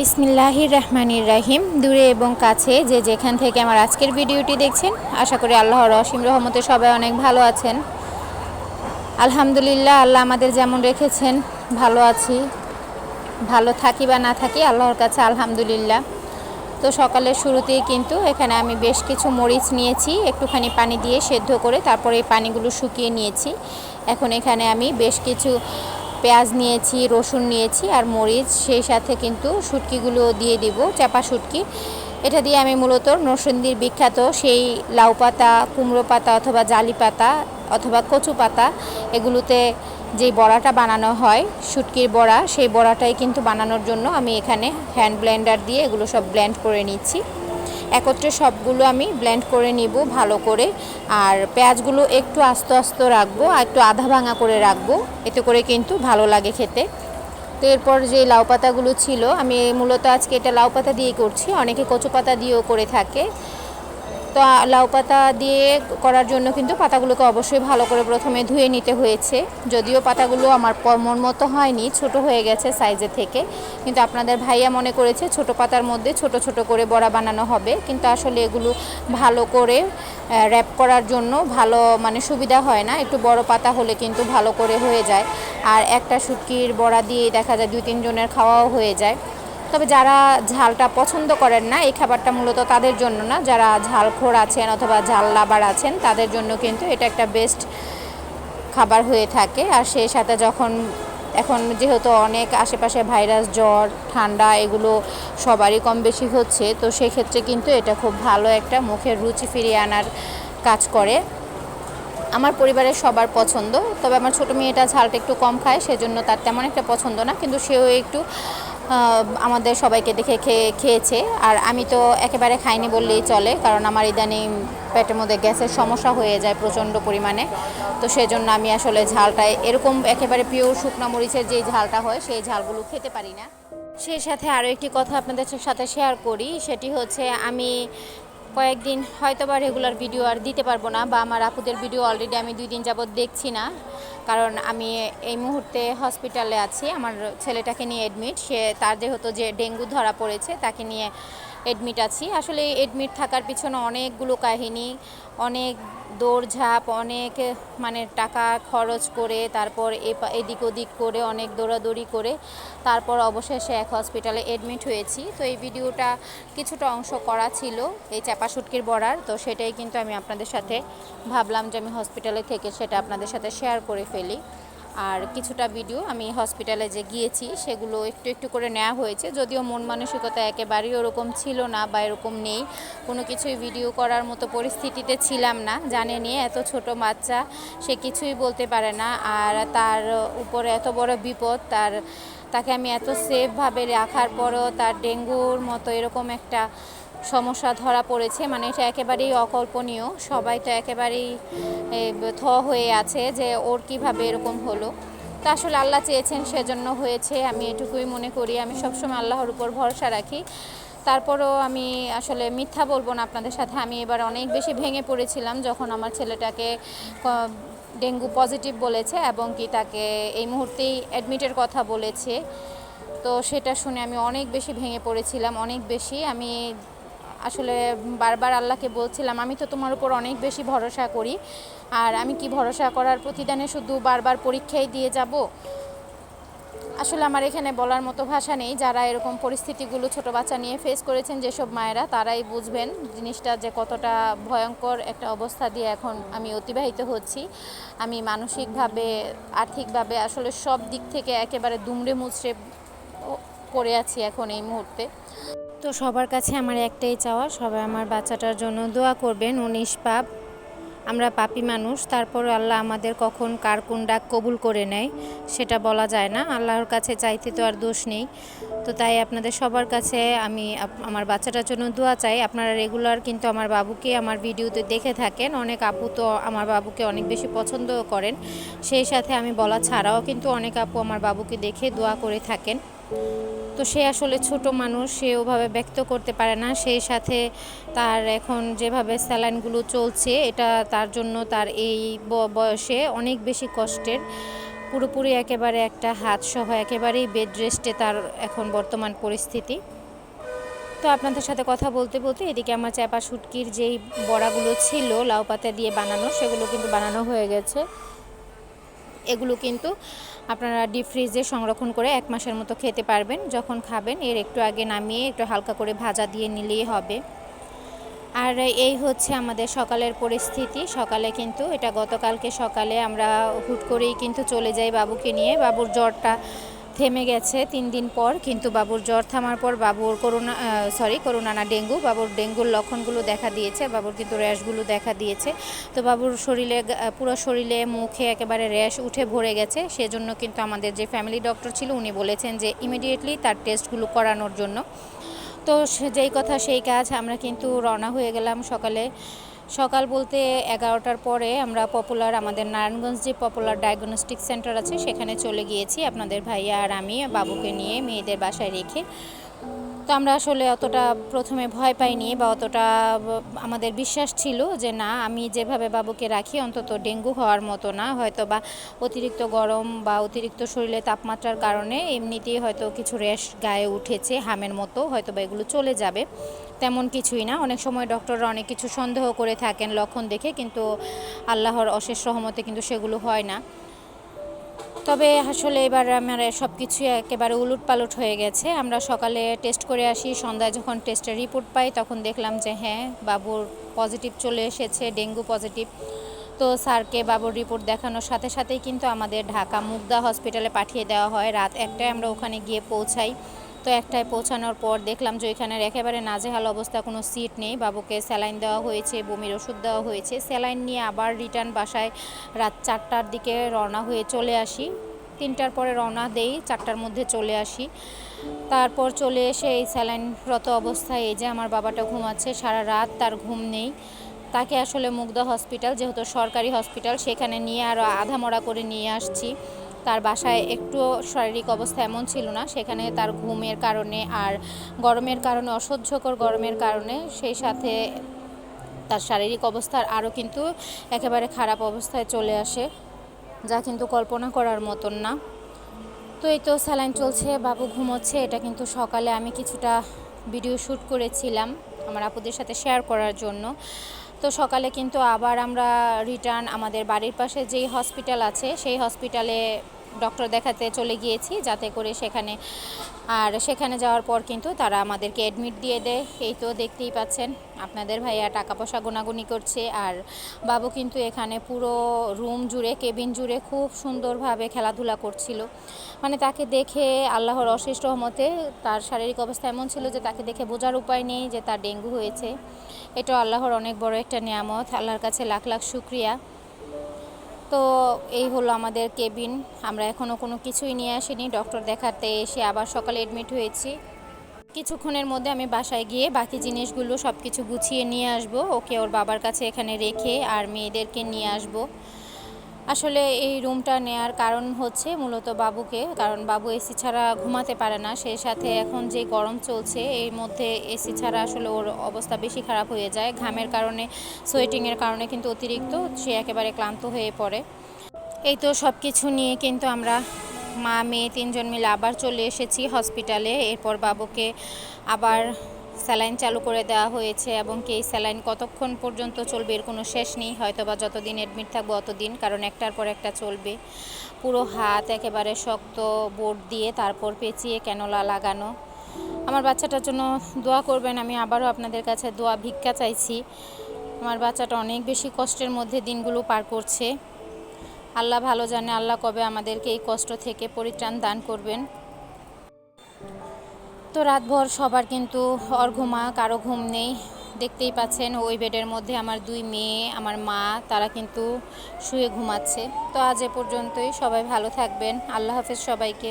বিসমিল্লাহির রহমানির রাহিম। দূরে এবং কাছে যে যেখান থেকে আমার আজকের ভিডিওটি দেখছেন, আশা করি আল্লাহর অসীম রহমতে সবাই অনেক ভালো আছেন। আলহামদুলিল্লাহ, আল্লাহ আমাদের যেমন রেখেছেন, ভালো আছি। ভালো থাকি বা না থাকি, আল্লাহর কাছে আলহামদুলিল্লাহ। তো সকালের শুরুতেই কিন্তু এখানে আমি বেশ কিছু মরিচ নিয়েছি, একটুখানি পানি দিয়ে সেদ্ধ করে তারপরে এই পানিগুলো শুকিয়ে নিয়েছি। এখন এখানে আমি বেশ কিছু পেঁয়াজ নিয়েছি, রসুন নিয়েছি আর মরিচ, সেই সাথে কিন্তু শুটকিগুলো দিয়ে দিব, চাপা শুটকি। এটা দিয়ে আমি মূলত নরসিংদীর বিখ্যাত সেই লাউ পাতা, কুমড়ো পাতা অথবা জালি পাতা অথবা কচু পাতা, এগুলোতে যে বড়াটা বানানো হয়, শুটকির বড়া, সেই বড়াটাই কিন্তু বানানোর জন্য আমি এখানে হ্যান্ড ব্লেন্ডার দিয়ে এগুলো সব ব্লেন্ড করে নিচ্ছি। একত্রে সবগুলো আমি ব্লেন্ড করে নিব ভালো করে। আর পেঁয়াজগুলো একটু আস্ত আস্ত রাখব আর একটু আধা ভাঙা করে রাখব। এতে করে কিন্তু ভালো লাগে খেতে। তো এরপর যে লাউ পাতাগুলো ছিল, আমি মূলত আজকে এটা লাউ পাতা দিয়ে করছি। অনেকে কচু পাতা দিয়েও করে থাকে। তো লাউ পাতা দিয়ে করার জন্য কিন্তু পাতাগুলোকে অবশ্যই ভালো করে প্রথমে ধুয়ে নিতে হয়েছে। যদিও পাতাগুলো আমার প- মন মতো হয়নি, ছোট হয়ে গেছে সাইজে থেকে। কিন্তু আপনাদের ভাইয়া মনে করেছে ছোট পাতার মধ্যে ছোট ছোট করে বড়া বানানো হবে। কিন্তু আসলে এগুলো ভালো করে র্যাপ করার জন্য ভালো মানে সুবিধা হয় না। একটু বড় পাতা হলে কিন্তু ভালো করে হয়ে যায়। আর একটা শুটকির বড়া দিয়ে দেখা যায় দুই তিনজনের খাওয়াও হয়ে যায়। তবে যারা ঝালটা পছন্দ করেন না, এই খাবারটা মূলত তাদের জন্য না। যারা ঝালখোর আছেন অথবা ঝাল লাভার আছেন, তাদের জন্য কিন্তু এটা একটা বেস্ট খাবার হয়ে থাকে। আর সেই সাথে যখন, এখন যেহেতু অনেক আশেপাশে ভাইরাস, জ্বর, ঠান্ডা এগুলো সবারই কম বেশি হচ্ছে, তো সেক্ষেত্রে কিন্তু এটা খুব ভালো একটা মুখের রুচি ফিরিয়ে আনার কাজ করে। আমার পরিবারের সবার পছন্দ, তবে আমার ছোটো মেয়েটা ঝালটা একটু কম খায়, সেজন্য তার তেমন একটা পছন্দ না, কিন্তু সেও একটু আমাদের সবাইকে দেখে খেয়ে, খেয়েছে। আর আমি তো একেবারে খাইনি বললেই চলে, কারণ আমার ইদানিং পেটের মধ্যে গ্যাসের সমস্যা হয়ে যায় প্রচণ্ড পরিমাণে। তো সেজন্য আমি আসলে ঝালটা, এরকম একেবারে পিওর শুকনা মরিচের যে ঝালটা হয়, সেই ঝালগুলো খেতে পারি না। সেই সাথে আরও একটি কথা আপনাদের সাথে শেয়ার করি, সেটি হচ্ছে আমি কয়েকদিন হয়তো বা রেগুলার ভিডিও আর দিতে পারব না বা আমার আপুদের ভিডিও অলরেডি আমি দুই দিন যাবৎ দেখছি না। কারণ আমি এই মুহূর্তে হসপিটালে আছি। আমার ছেলেটাকে নিয়ে অ্যাডমিট সে তার যেহেতু যে ডেঙ্গু ধরা পড়েছে, তাকে নিয়ে এডমিট আছি। আসলে এডমিট থাকার পিছনে অনেকগুলো কাহিনী, অনেক দৌড়ঝাঁপ, অনেক মানে টাকা খরচ করে, তারপর এদিক ওদিক করে, অনেক দৌড়াদৌড়ি করে, তারপর অবশেষে এক হসপিটালে এডমিট হয়েছি। তো এই ভিডিওটা কিছুটা অংশ করা ছিল, এই চাপা শুটকির বড়ার তো সেটাই কিন্তু আমি আপনাদের সাথে ভাবলাম যে আমি হসপিটালে থেকে সেটা আপনাদের সাথে শেয়ার করে ফেলি। আর কিছুটা ভিডিও আমি হসপিটালে যে গিয়েছি, সেগুলো একটু একটু করে নেওয়া হয়েছে। যদিও মন মানসিকতা একেবারেই ওরকম ছিল না বা এরকম নেই, কোনো কিছুই ভিডিও করার মতো পরিস্থিতিতে ছিলাম না। জানে নিয়ে এত ছোট বাচ্চা, সে কিছুই বলতে পারে না। আর তার উপরে এত বড় বিপদ, তার, তাকে আমি এত সেফভাবে রাখার পরও তার ডেঙ্গুর মতো এরকম একটা সমস্যা ধরা পড়েছে মানে এটা একেবারেই অকল্পনীয়। সবাই তো একেবারেই থ হয়ে আছে যে ওর কীভাবে এরকম হলো। তা আসলে আল্লাহ চেয়েছেন সেজন্য হয়েছে, আমি এটুকুই মনে করি। আমি সবসময় আল্লাহর উপর ভরসা রাখি। তারপরও আমি আসলে মিথ্যা বলব না আপনাদের সাথে। আমি এবার অনেক বেশি ভেঙে পড়েছিলাম যখন আমার ছেলেটাকে ডেঙ্গু পজিটিভ বলেছে এবং কি তাকে এই মুহূর্তেই অ্যাডমিটের কথা বলেছে। তো সেটা শুনে আমি অনেক বেশি ভেঙে পড়েছিলাম, অনেক বেশি। আমি আসলে বারবার আল্লাহকে বলছিলাম, আমি তো তোমার উপর অনেক বেশি ভরসা করি। আর আমি কি ভরসা করার প্রতিদানে শুধু বারবার পরীক্ষায় দিয়ে যাব? আসলে আমার এখানে বলার মতো ভাষা নেই। যারা এরকম পরিস্থিতিগুলো ছোট বাচ্চা নিয়ে ফেস করেছেন, যেসব মায়েরা, তারাই বুঝবেন জিনিসটা যে কতটা ভয়ঙ্কর একটা অবস্থা দিয়ে এখন আমি অতিবাহিত হচ্ছি। আমি মানসিকভাবে, আর্থিকভাবে আসলে সব দিক থেকে একেবারে দুমড়ে মুচড়ে পড়ে আছি এখন এই মুহূর্তে। তো সবার কাছে আমার একটাই চাওয়া, সবাই আমার বাচ্চাটার জন্য দোয়া করবেন। ও নিষ্পাপ, আমরা পাপি মানুষ। তারপর আল্লাহ আমাদের কখন কার কোন ডাক কবুল করে নেয়, সেটা বলা যায় না। আল্লাহর কাছে চাইতে তো আর দোষ নেই। তো তাই আপনাদের সবার কাছে আমি আমার বাচ্চাটার জন্য দোয়া চাই। আপনারা রেগুলার কিন্তু আমার বাবুকে আমার ভিডিওতে দেখে থাকেন। অনেক আপু তো আমার বাবুকে অনেক বেশি পছন্দও করেন। সেই সাথে আমি বলা ছাড়াও কিন্তু অনেক আপু আমার বাবুকে দেখে দোয়া করে থাকেন। তো সে আসলে ছোট মানুষ, সে ওভাবে ব্যক্ত করতে পারে না। সেই সাথে তার এখন যেভাবে স্যালাইনগুলো চলছে, এটা তার জন্য তার এই বয়সে অনেক বেশি কষ্টের। পুরোপুরি একেবারে একটা হাত সহ একেবারেই বেড রেস্টে তার এখন বর্তমান পরিস্থিতি। তো আপনাদের সাথে কথা বলতে বলতে এদিকে আমার চাপা শুটকির যেই বড়াগুলো ছিল লাউ পাতা দিয়ে বানানো, সেগুলো কিন্তু বানানো হয়ে গেছে। এগুলো কিন্তু আপনারা ডিপ ফ্রিজে সংরক্ষণ করে এক মাসের মতো খেতে পারবেন। যখন খাবেন, এর একটু আগে নামিয়ে একটু হালকা করে ভাজা দিয়ে নিলেই হবে। আর এই হচ্ছে আমাদের সকালের পরিস্থিতি। সকালে কিন্তু, এটা গতকালকে সকালে আমরা হুট করেই কিন্তু চলে যাই বাবুকে নিয়ে। বাবুর জ্বরটা থেমে গেছে তিন দিন পর, কিন্তু বাবুর জ্বর থামার পর বাবুর করোনা সরি করোনা না ডেঙ্গু, বাবুর ডেঙ্গুর লক্ষণগুলো দেখা দিয়েছে, বাবুর কিন্তু র্যাশগুলো দেখা দিয়েছে। তো বাবুর শরীরে পুরো শরীরে মুখে একেবারে র্যাশ উঠে ভরে গেছে, সেজন্য কিন্তু আমাদের যে ফ্যামিলি ডক্টর ছিল, উনি বলেছেন যে ইমিডিয়েটলি তার টেস্টগুলো করানোর জন্য। তো যেই কথা সেই কাজ, আমরা কিন্তু রওনা হয়ে গেলাম সকালে। সকাল বলতে এগারোটার পরে আমরা পপুলার আমাদের নারায়ণগঞ্জ যে পপুলার ডায়াগনস্টিক সেন্টার আছে, সেখানে চলে গিয়েছি। আপনাদের ভাইয়া আর আমি বাবুকে নিয়ে মেয়েদের বাসায় রেখে তো আমরা আসলে অতটা প্রথমে ভয় পাইনি বা অতটা, আমাদের বিশ্বাস ছিল যে না, আমি যেভাবে বাবুকে রাখি, অন্তত ডেঙ্গু হওয়ার মতো না। হয়তো বা অতিরিক্ত গরম বা অতিরিক্ত শরীরে তাপমাত্রার কারণে এমনিতেই হয়তো কিছু র্যাশ গায়ে উঠেছে, হামের মতো হয়তো বা এগুলো চলে যাবে। তেমন কিছুই না। অনেক সময় ডক্টররা অনেক কিছু সন্দেহ করে থাকেন লক্ষণ দেখে, কিন্তু আল্লাহর অশেষ রহমতে কিন্তু সেগুলো হয় না। তবে আসলে এবার আমার সব কিছু একেবারে উলুট পালট হয়ে গেছে। আমরা সকালে টেস্ট করে আসি, সন্ধ্যায় যখন টেস্টের রিপোর্ট পাই তখন দেখলাম যে হ্যাঁ বাবুর পজিটিভ চলে এসেছে, ডেঙ্গু পজিটিভ তো স্যারকে বাবুর রিপোর্ট দেখানোর সাথে সাথেই কিন্তু আমাদের ঢাকা মুগদা হসপিটালে পাঠিয়ে দেওয়া হয়। রাত একটায় আমরা ওখানে গিয়ে পৌঁছাই। তো একটায় পৌঁছানোর পর দেখলাম যে ওইখানের একেবারে নাজেহাল অবস্থা, কোনো সিট নেই। বাবুকে স্যালাইন দেওয়া হয়েছে, বমির ওষুধ দেওয়া হয়েছে। স্যালাইন নিয়ে আবার রিটার্ন বাসায় রাত চারটার দিকে রওনা হয়ে চলে আসি। তিনটার পরে রওনা দেই, চারটার মধ্যে চলে আসি। তারপর চলে এসে এই স্যালাইনরত অবস্থায় এই যে আমার বাবাটা ঘুমাচ্ছে, সারা রাত তার ঘুম নেই। তাকে আসলে মুগ্ধা হসপিটাল, যেহেতু সরকারি হসপিটাল, সেখানে নিয়ে আরও আধামরা করে নিয়ে আসছি। তার বাসায় একটু শারীরিক অবস্থা এমন ছিল না। সেখানে তার ঘুমের কারণে আর গরমের কারণে, অসহ্যকর গরমের কারণে সেই সাথে তার শারীরিক অবস্থার আরও কিন্তু একেবারে খারাপ অবস্থায় চলে আসে, যা কিন্তু কল্পনা করার মতন না। তো এই তো স্যালাইন চলছে, বাবু ঘুমোচ্ছে, এটা কিন্তু সকালে আমি কিছুটা ভিডিও শ্যুট করেছিলাম আমার আপুদের সাথে শেয়ার করার জন্য। তো সকালে কিন্তু আবার আমরা রিটার্ন আমাদের বাড়ির পাশে যেই হসপিটাল আছে সেই হসপিটালে ডক্টর দেখাতে চলে গিয়েছি যাতে করে সেখানে, আর সেখানে যাওয়ার পর কিন্তু তারা আমাদেরকে অ্যাডমিট দিয়ে দেয়। এই তো দেখতেই পাচ্ছেন, আপনাদের ভাইয়া টাকা পয়সা গোনাগুনি করছে, আর বাবু কিন্তু এখানে পুরো রুম জুড়ে কেবিন জুড়ে খুব সুন্দরভাবে খেলাধুলা করছিল। মানে তাকে দেখে আল্লাহর অশেষ রহমতে তার শারীরিক অবস্থা এমন ছিল যে তাকে দেখে বোঝার উপায় নেই যে তার ডেঙ্গু হয়েছে। এটা আল্লাহর অনেক বড় একটা নিয়ামত, আল্লাহর কাছে লাখ লাখ শুক্রিয়া। তো এই হলো আমাদের কেবিন। আমরা এখনও কোনো কিছুই নিয়ে আসিনি। ডক্টর দেখাতে এসে আবার সকালে এডমিট হয়েছি। কিছুক্ষণের মধ্যে আমি বাসায় গিয়ে বাকি জিনিসগুলো সব কিছু গুছিয়ে নিয়ে আসব। ওকে ওর বাবার কাছে এখানে রেখে আর মেয়েদেরকে নিয়ে আসব। আসলে এই রুমটা নেয়ার কারণ হচ্ছে মূলত বাবুকে, কারণ বাবু এসি ছাড়া ঘুমাতে পারে না। সেই সাথে এখন যে গরম চলছে, এর মধ্যে এসি ছাড়া আসলে ওর অবস্থা বেশি খারাপ হয়ে যায়। ঘামের কারণে, সোয়েটিংয়ের কারণে কিন্তু অতিরিক্ত সে একেবারে ক্লান্ত হয়ে পড়ে। এই তো সব কিছু নিয়ে কিন্তু আমরা মা, মেয়ে তিনজন মিলে আবার চলে এসেছি হসপিটালে। এরপর বাবুকে আবার স্যালাইন চালু করে দেওয়া হয়েছে এবং কি এই স্যালাইন কতক্ষণ পর্যন্ত চলবে এর কোনো শেষ নেই হয়তো বা যতদিন অ্যাডমিট থাকব অতদিন, কারণ একটার পর একটা চলবে। পুরো হাত একেবারে শক্ত বোর্ড দিয়ে তারপর পেঁচিয়ে ক্যানোলা লাগানো। আমার বাচ্চাটার জন্য দোয়া করবেন, আমি আবারও আপনাদের কাছে দোয়া, ভিক্ষা চাইছি। আমার বাচ্চাটা অনেক বেশি কষ্টের মধ্যে দিনগুলো পার করছে। আল্লাহ ভালো জানে আল্লাহ কবে আমাদেরকে এই কষ্ট থেকে পরিত্রাণ দান করবেন। তো রাতভর সবার কিন্তু অর্ঘমা ঘুমা কারও ঘুম নেই। দেখতেই পাচ্ছেন ওই বেডের মধ্যে আমার দুই মেয়ে, আমার মা, তারা কিন্তু শুয়ে ঘুমাচ্ছে। তো আজ এ পর্যন্তই। সবাই ভালো থাকবেন। আল্লাহ হাফেজ সবাইকে।